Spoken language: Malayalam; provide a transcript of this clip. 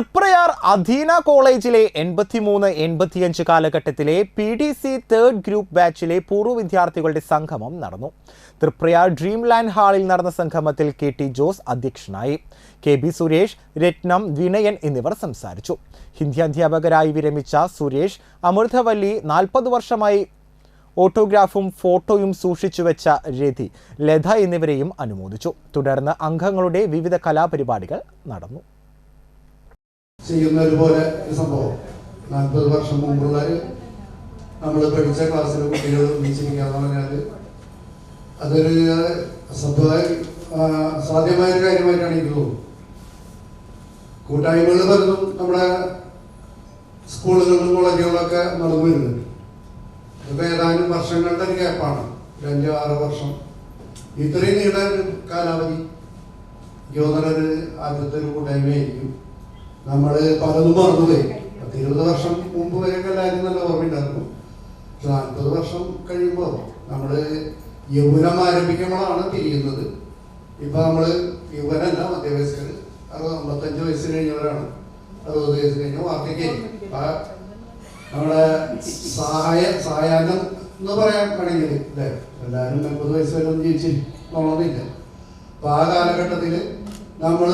തൃപ്രയാർ അധീന കോളേജിലെ എൺപത്തിമൂന്ന് എൺപത്തിയഞ്ച് കാലഘട്ടത്തിലെ P D C third group ബാച്ചിലെ പൂർവ വിദ്യാർത്ഥികളുടെ സംഗമം നടന്നു. തൃപ്രയാർ ഡ്രീം ലാൻഡ് ഹാളിൽ നടന്ന സംഗമത്തിൽ കെ ടി ജോസ് അധ്യക്ഷനായി. കെ ബി സുരേഷ് രത്നം വിനയൻ എന്നിവർ സംസാരിച്ചു. ഹിന്ദി അധ്യാപകരായി വിരമിച്ച സുരേഷ് അമൃതവല്ലി നാൽപ്പത് വർഷമായി ഓട്ടോഗ്രാഫും ഫോട്ടോയും സൂക്ഷിച്ചു വെച്ച രതി ലത എന്നിവരെയും അനുമോദിച്ചു. തുടർന്ന് അംഗങ്ങളുടെ വിവിധ കലാപരിപാടികൾ നടന്നു. ചെയ്യുന്ന ഒരുപോലെ ഒരു സംഭവം. നാൽപ്പത് വർഷം മുമ്പുള്ള നമ്മൾ പഠിച്ച ക്ലാസ്സിലെ കുട്ടികൾ ഒന്നിച്ചിരിക്കുക എന്ന് പറഞ്ഞാൽ അതൊരു സ്വന്തമായി സാധ്യമായ ഒരു കാര്യമായിട്ടാണ് എനിക്ക് തോന്നുന്നത്. കൂട്ടായ്മകൾ പലതും നമ്മുടെ സ്കൂളുകളിലും കോളേജുകളിലൊക്കെ നടന്നു വരുന്നുണ്ട്. അതൊക്കെ ഏതാനും വർഷങ്ങളുടെ ഒരു ഗ്യാപ്പാണ്. ഒരു അഞ്ചോ ആറോ വർഷം. ഇത്രയും നീണ്ട കാലാവധി. യോധനൊരു ആദ്യത്തെ ഒരു കൂട്ടായ്മയായിരിക്കും. നമ്മൾ പലതും മറന്നുപോയി പത്ത് ഇരുപത് വർഷം മുമ്പ് വരെയൊക്കെ എല്ലാവരും നല്ല ഓർമ്മയുണ്ടായിരുന്നു. പക്ഷെ നാൽപ്പത് വർഷം കഴിയുമ്പോൾ നമ്മൾ യൗവനം ആരംഭിക്കുമ്പോഴാണ് തിരിയുന്നത്. ഇപ്പൊ നമ്മൾ യൗവനല്ല മധ്യവയസ്കർ അറുപത് അമ്പത്തഞ്ച് വയസ്സ് കഴിഞ്ഞവരാണ്. അറുപത് വയസ്സ് കഴിഞ്ഞ വാർദ്ധക്യം. നമ്മുടെ സഹായ സഹായം എന്ന് പറയാൻ വേണമെങ്കിൽ അല്ലേ എല്ലാവരും എൺപത് വയസ്സ് വരെ ഒന്നും ജീവിച്ചിരിക്കണമെന്നില്ല. അപ്പൊ ആ കാലഘട്ടത്തിൽ നമ്മൾ